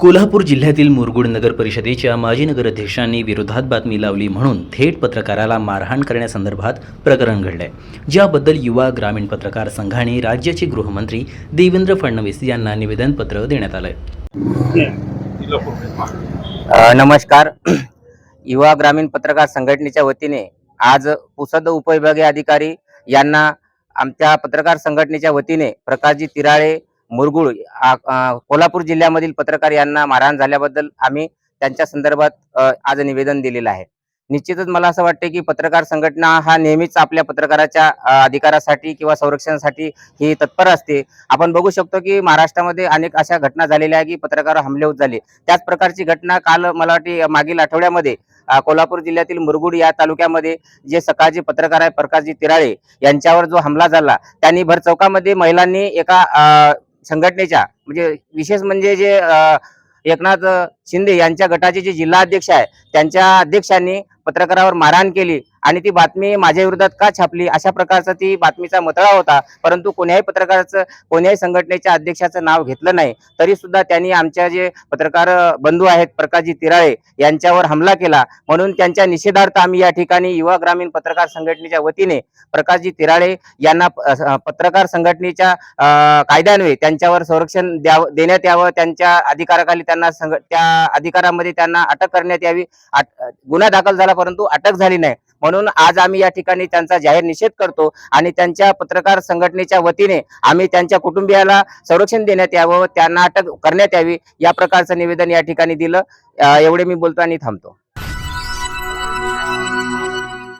कोल्हापूर जिल्ह्यातील मुरगुड नगर परिषदेच्या माजी नगराध्यक्षांनी विरोधात बातमी लावली म्हणून थेट पत्रकाराला मारहाण करण्यासंदर्भात प्रकरण घडलंय. ज्याबद्दल युवा ग्रामीण पत्रकार संघाने राज्याचे गृहमंत्री देवेंद्र फडणवीस यांना निवेदनपत्र देण्यात आलंय. नमस्कार. युवा ग्रामीण पत्रकार संघटनेच्या वतीने आज पुसद उपविभागीय अधिकारी यांना आमच्या पत्रकार संघटनेच्या वतीने प्रकाशजी तिराळे मुरगुळ कोल्हापूर जिल्ह्यामधील पत्रकार यांना मारहाण झाल्याबद्दल आम्ही त्यांच्या संदर्भात आज निवेदन दिलेलं आहे. निश्चितच मला असं वाटते की पत्रकार संघटना हा नेहमीच आपल्या पत्रकाराच्या अधिकारासाठी किंवा संरक्षणासाठी ही तत्पर असते. आपण बघू शकतो की महाराष्ट्रामध्ये अनेक अशा घटना झालेल्या आहे की पत्रकार हमले होत झाले. त्याच प्रकारची घटना काल मला वाटते मागील आठवड्यामध्ये कोल्हापूर जिल्ह्यातील मुरगुड या तालुक्यामध्ये जे सकाळचे पत्रकार आहे प्रकाशजी तिराळे यांच्यावर जो हमला झाला त्यांनी भर चौकामध्ये महिलांनी एका संघटनेच्या म्हणजे विशेष म्हणजे जे एकनाथ शिंदे यांच्या गटाचे जे जिल्हा अध्यक्ष आहे त्यांच्या अध्यक्षांनी पत्रकारावर मारहाण केली. आणि ती बातमी माझ्या विरोधात का छापली? अशा प्रकारचा ती बातमीचा मतळा होता. परंतु कोण्याही पत्रकाराचं कोण्याही संघटनेच्या अध्यक्षाचं नाव घेतलं नाही. तरी सुद्धा त्यांनी आमच्या जे पत्रकार बंधू आहेत प्रकाशजी तिराळे यांच्यावर हमला केला. म्हणून त्यांच्या निषेधार्थ आम्ही या ठिकाणी युवा ग्रामीण पत्रकार संघटनेच्या वतीने प्रकाशजी तिराळे यांना पत्रकार संघटनेच्या कायद्यान्वये त्यांच्यावर संरक्षण द्यावं देण्यात यावं. त्यांच्या अधिकाराखाली त्यांना संघ त्या अधिकारामध्ये त्यांना अटक करण्यात यावी. गुन्हा दाखल झाला परंतु अटक झाली नाही. म्हणून आज आम्ही या ठिकाणी त्यांचा जाहीर निषेध करतो आणि त्यांच्या पत्रकार संघटनेच्या वतीने आम्ही त्यांच्या कुटुंबियाला संरक्षण देण्यात यावं त्यांना अटक करण्यात यावी या प्रकारचं निवेदन या ठिकाणी दिलं. एवढे मी बोलतो आणि थांबतो.